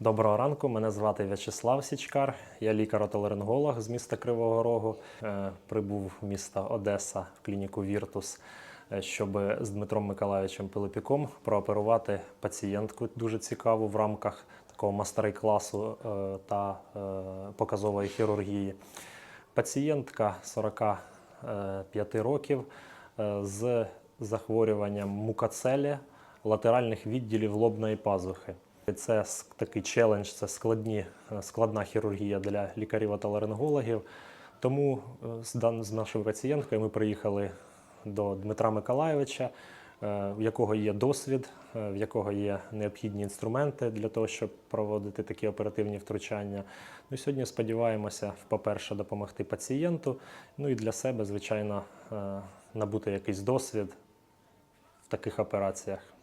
Доброго ранку, мене звати В'ячеслав Січкар, я лікар-отоларинголог з міста Кривого Рогу. Е, Прибув в місто Одеса в клініку Віртус, е, щоб з Дмитром Миколаївичем Пилипіком прооперувати пацієнтку дуже цікаву в рамках такого мастер-класу е, та показової хірургії. Пацієнтка 45 років з захворюванням мукацелі латеральних відділів лобної пазухи. Це такий челендж, це складні, е, складна хірургія для лікарів-отоларингологів. Тому е, з, нашою пацієнткою ми приїхали до Дмитра Миколайовича, е, в якого є досвід, в якого є необхідні інструменти для того, щоб проводити такі оперативні втручання. Ну і сьогодні сподіваємося, по-перше, допомогти пацієнту, ну і для себе, звичайно, набути якийсь досвід в таких операціях.